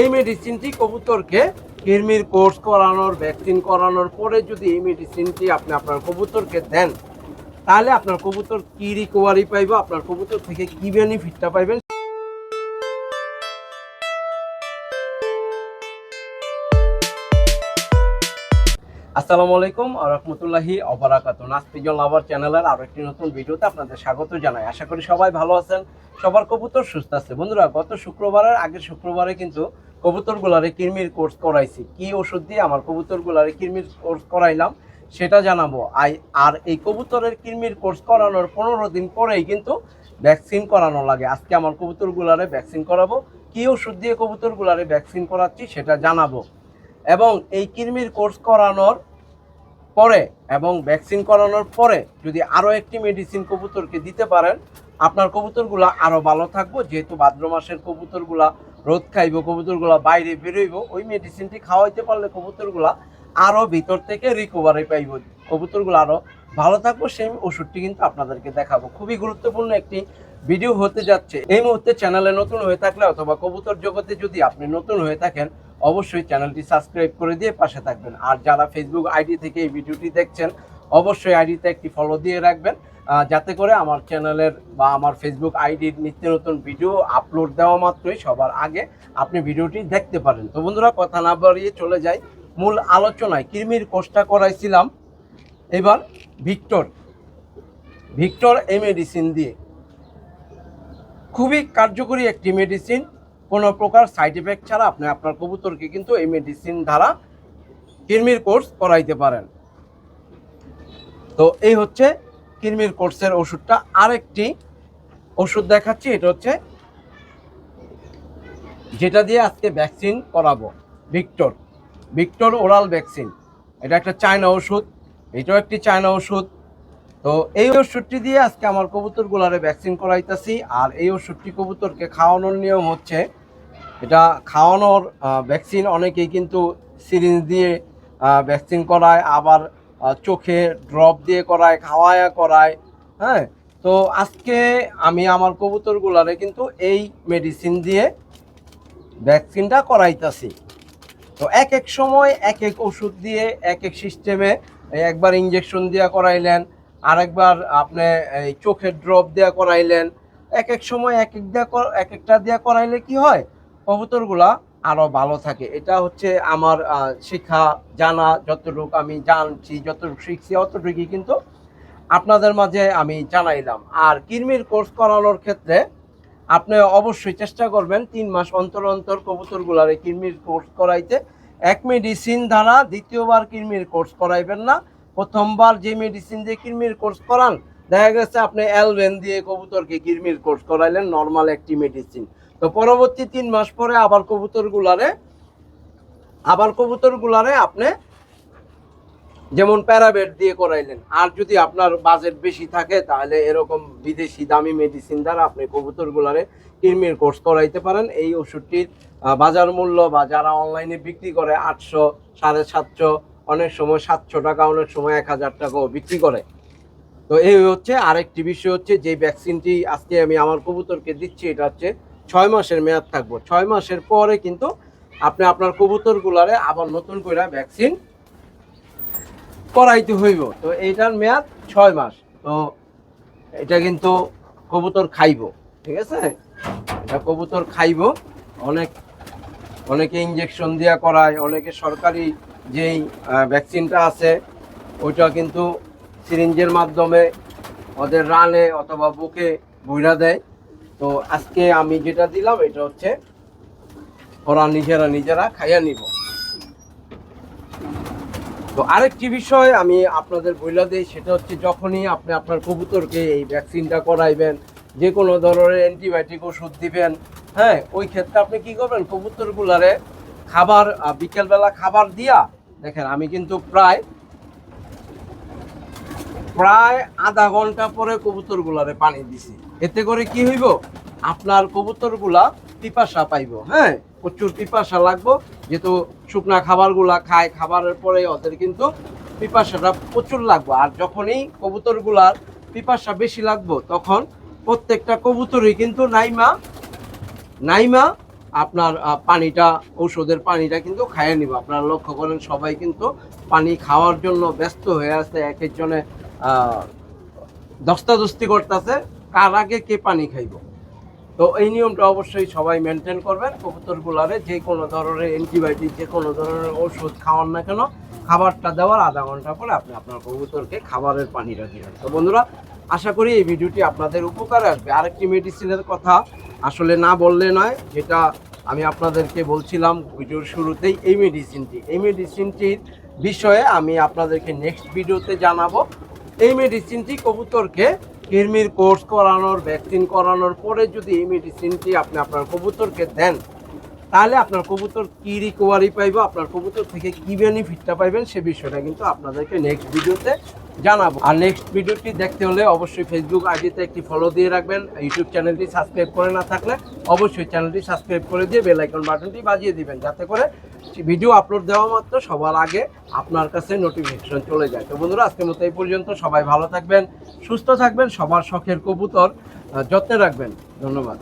এই মেডিসিনটি কবুতরকে কৃমির কোর্স করানোর ভ্যাকসিন করানোর পরে যদি এই মেডিসিনটি আপনি আপনার কবুতরকে দেন, তাহলে আপনার কবুতর কী রিকোভারি পাইব, আপনার কবুতর থেকে কী বেনিফিটটা পাইবেন আসসালামু আলাইকুম রহমতুল্লাহি অবরাকাত নাসপিজন লাভার চ্যানেলের আরও একটি নতুন ভিডিওতে আপনাদের স্বাগত জানাই। আশা করি সবাই ভালো আছেন, সবার কবুতর সুস্থ আছে। বন্ধুরা, গত শুক্রবারের আগের শুক্রবারে কিন্তু কবুতরগুলারে কিরমির কোর্স করাইছি। কি ওষুধ দিয়ে আমার কবুতরগুলারে কিরমির কোর্স করাইলাম, সেটা জানাব। আই, আর এই কবুতরের কিরমির কোর্স করানোর পনেরো দিন পরেই কিন্তু ভ্যাকসিন করানো লাগে। আজকে আমার কবুতরগুলারে ভ্যাকসিন করাবো। কি ওষুধ দিয়ে কবুতরগুলারে ভ্যাকসিন করাচ্ছি সেটা জানাব। এবং এই কৃমির কোর্স করানোর পরে এবং ভ্যাকসিন করানোর পরে যদি আরও একটি মেডিসিন কবুতরকে দিতে পারেন, আপনার কবুতরগুলো আরও ভালো থাকব। যেহেতু ভাদ্র মাসের কবুতরগুলা, রোদ খাইব, কবুতরগুলা বাইরে বেরোইব, ওই মেডিসিনটি খাওয়াইতে পারলে কবুতরগুলা আরও ভিতর থেকে রিকভারি পাইব। কবুতরগুলো আরও ভালো থাকব, সেই ওষুধটি কিন্তু আপনাদেরকে দেখাবো। খুবই গুরুত্বপূর্ণ একটি ভিডিও হতে যাচ্ছে, এই মুহূর্তে চ্যানেলে নতুন হয়ে থাকলে অথবা কবুতর জগতে যদি আপনি নতুন হয়ে থাকেন, অবশ্যই চ্যানেলটি সাবস্ক্রাইব করে দিয়ে পাশে থাকবেন। আর যারা ফেসবুক আইডি থেকে এই ভিডিওটি দেখছেন, অবশ্যই আইডিতে একটি ফলো দিয়ে রাখবেন যাতে করে আমার চ্যানেলের বা আমার ফেসবুক আইডির নিত্য নতুন ভিডিও আপলোড দেওয়া মাত্রই সবার আগে আপনি ভিডিওটি দেখতে পারেন। তো বন্ধুরা, কথা না বাড়িয়ে চলে যাই মূল আলোচনায়। কৃমির কোর্সটা করাইছিলাম, এবার ভিক্টর ভিক্টর এই মেডিসিন দিয়ে। খুবই কার্যকরী একটি মেডিসিন কোনো প্রকার সাইড এফেক্ট ছাড়া আপনি আপনার কবুতরকে কিন্তু এই মেডিসিন দ্বারা কৃমির কোর্স করাইতে পারেন। তো এই হচ্ছে কৃমির কোর্সের ওষুধটা। আরেকটি ওষুধ দেখাচ্ছি, এটা হচ্ছে যেটা দিয়ে আজকে ভ্যাকসিন করাবো ভিক্টর ভিক্টর ওরাল ভ্যাকসিন এটা একটা চায়না ওষুধ, এটাও একটি চায়না ওষুধ। তো এই ওষুধটি দিয়ে আজকে আমার কবুতরগুলারে ভ্যাকসিন করাইতেছি। আর এই ওষুধটি কবুতরকে খাওয়ানোর নিয়ম হচ্ছে, এটা খাওয়ানোর ভ্যাকসিন অনেকেই কিন্তু সিরিঞ্জ দিয়ে ভ্যাকসিন করায়, আবার চোখে ড্রপ দিয়ে করায়, খাওয়ায়া করায় হ্যাঁ? তো আজকে আমি আমার কবুতরগুলারে কিন্তু এই মেডিসিন দিয়ে ভ্যাকসিনটা করাইতাছি। তো এক এক সময় এক এক ওষুধ দিয়ে, এক এক সিস্টেমে একবার ইঞ্জেকশন দিয়ে করাইলেন আরেকবার আপনি এই চোখের ড্রপ দিয়ে করাইলেন, এক এক সময় এক এক কর- এক একটা দিয়ে করাইলে কি হয়? কবুতরগুলা আরও ভালো থাকে। এটা হচ্ছে আমার শিক্ষা, জানা, যতটুক আমি জানছি, যতটুকু শিখছি, অতটুকুই কিন্তু আপনাদের মাঝে আমি জানাইলাম। আর কিরমির কোর্স করানোর ক্ষেত্রে আপনি অবশ্যই চেষ্টা করবেন তিন মাস অন্তর অন্তর কবুতরগুলারে কৃমির কোর্স করাইতে। এক মেডিসিন দ্বারা দ্বিতীয়বার কৃমির কোর্স করাইবেন না। প্রথমবার যে মেডিসিন দিয়ে কৃমির কোর্স করান, দেখা গেছে আপনি অ্যালভেন দিয়ে কবুতরকে কৃমির কোর্স করাইলেন নর্মাল একটি মেডিসিন তো পরবর্তী তিন মাস পরে আবার কবুতরগুলারে আবার কবুতরগুলারে আপনি যেমন প্যারাবেট দিয়ে করাইলেন। আর যদি আপনার বাজেট বেশি থাকে, তাহলে এরকম বিদেশি দামি মেডিসিন দ্বারা আপনি কবুতরগুলারে কৃমির কোর্স করাইতে পারেন। এই ওষুধটির বাজার মূল্য বা যারা অনলাইনে বিক্রি করে, আটশো, সাড়ে সাতশো অনেক সময় সাতশো টাকা, অনেক সময় এক হাজার টাকাও বিক্রি করে। তো এই হচ্ছে আরেকটি বিষয় হচ্ছে যে ভ্যাকসিনটি আজকে আমি আমার কবুতরকে দিচ্ছি, এটা হচ্ছে ছয় মাসের মেয়াদ থাকব। ছয় মাসের পরে কিন্তু আপনি আপনার কবুতরগুলারে আবার নতুন করে ভ্যাকসিন করাইতে হইব। তো এইটার মেয়াদ ছয় মাস। তো এটা কিন্তু কবুতর খাইব, ঠিক আছে? এটা কবুতর খাইব। অনেক, অনেকে ইঞ্জেকশন দিয়া করায়, অনেকে সরকারি যেই ভ্যাকসিনটা আছে, ওইটা কিন্তু সিরিঞ্জের মাধ্যমে ওদের রানে অথবা বুকে বইরা দেয়। তো আজকে আমি যেটা দিলাম, এটা হচ্ছে ওরা নিজেরা নিজেরা খাইয়া নিব। তো আরেকটি বিষয় আমি আপনাদের বইলা দিই, সেটা হচ্ছে যখনই আপনি আপনার কবুতরকে এই ভ্যাকসিনটা করাইবেন, যে কোনো ধরনের অ্যান্টিবায়োটিক ওষুধ দিবেন হ্যাঁ ওই ক্ষেত্রে আপনি কি করবেন? কবুতরগুলারে খাবার বিকেলবেলা খাবার দিয়া দেখেন, আমি কিন্তু প্রায় প্রায় আধা ঘণ্টা পরে কবুতরগুলারে পানি দিছি। এতে করে কি হইব? আপনার কবুতরগুলা পিপাসা পাইব হ্যাঁ? প্রচুর পিপাসা লাগবো। যেহেতু শুকনা খাবারগুলা খায়, খাবারের পরে ওদের কিন্তু পিপাসাটা প্রচুর লাগবো। আর যখনই কবুতরগুলার পিপাসা বেশি লাগবো, তখন প্রত্যেকটা কবুতরই কিন্তু নাইমা নাইমা আপনার পানিটা, ঔষধের পানিটা কিন্তু খাইয়ে নিব। আপনারা লক্ষ্য করেন, সবাই কিন্তু পানি খাওয়ার জন্য ব্যস্ত হয়ে আছে। এক একজনে দস্তাদস্তি করতেছে, কার আগে কে পানি খাইব। তো এই নিয়মটা অবশ্যই সবাই মেনটেন করবেন। কবুতরগুলারে যে কোনো ধরনের অ্যান্টিবায়োটিক যে কোনো ধরনের ওষুধ খাওয়ান না কেন, খাবারটা দেওয়ার আধা ঘণ্টা পরে আপনি আপনার কবুতরকে খাবারের পানিটা দিবেন। তো বন্ধুরা আশা করি এই ভিডিওটি আপনাদের উপকারে আসবে। আরেকটি মেডিসিনের কথা আসলে না বললে নয়, যেটা আমি আপনাদেরকে বলছিলাম ভিডিওর শুরুতেই, এই মেডিসিনটি এই মেডিসিনটির বিষয়ে আমি আপনাদেরকে নেক্সট ভিডিওতে জানাব। এই মেডিসিনটি কবুতরকে কৃমির কোর্স করানোর ভ্যাকসিন করানোর পরে যদি এই মেডিসিনটি আপনি আপনার কবুতরকে দেন, তাহলে আপনার কবুতর কি রিকভারি পাইব, আপনার কবুতর থেকে কি বেনিফিটটা পাইবেন সে বিষয়টা কিন্তু আপনাদেরকে নেক্সট ভিডিওতে জানাব। আর নেক্সট ভিডিওটি দেখতে হলে অবশ্যই ফেসবুক আইডিতে একটি ফলো দিয়ে রাখবেন। ইউটিউব চ্যানেলটি সাবস্ক্রাইব করে না থাকলে অবশ্যই চ্যানেলটি সাবস্ক্রাইব করে দিয়ে বেল আইকন বাটনটি বাজিয়ে দিবেন, যাতে করে ভিডিও আপলোড দেওয়া মাত্র সবার আগে আপনার কাছে নোটিফিকেশন চলে যায়। তো বন্ধুরা, আজকের মতো এই পর্যন্ত। সবাই ভালো থাকবেন, সুস্থ থাকবেন, সবার শখের কবুতর যত্নে রাখবেন। ধন্যবাদ।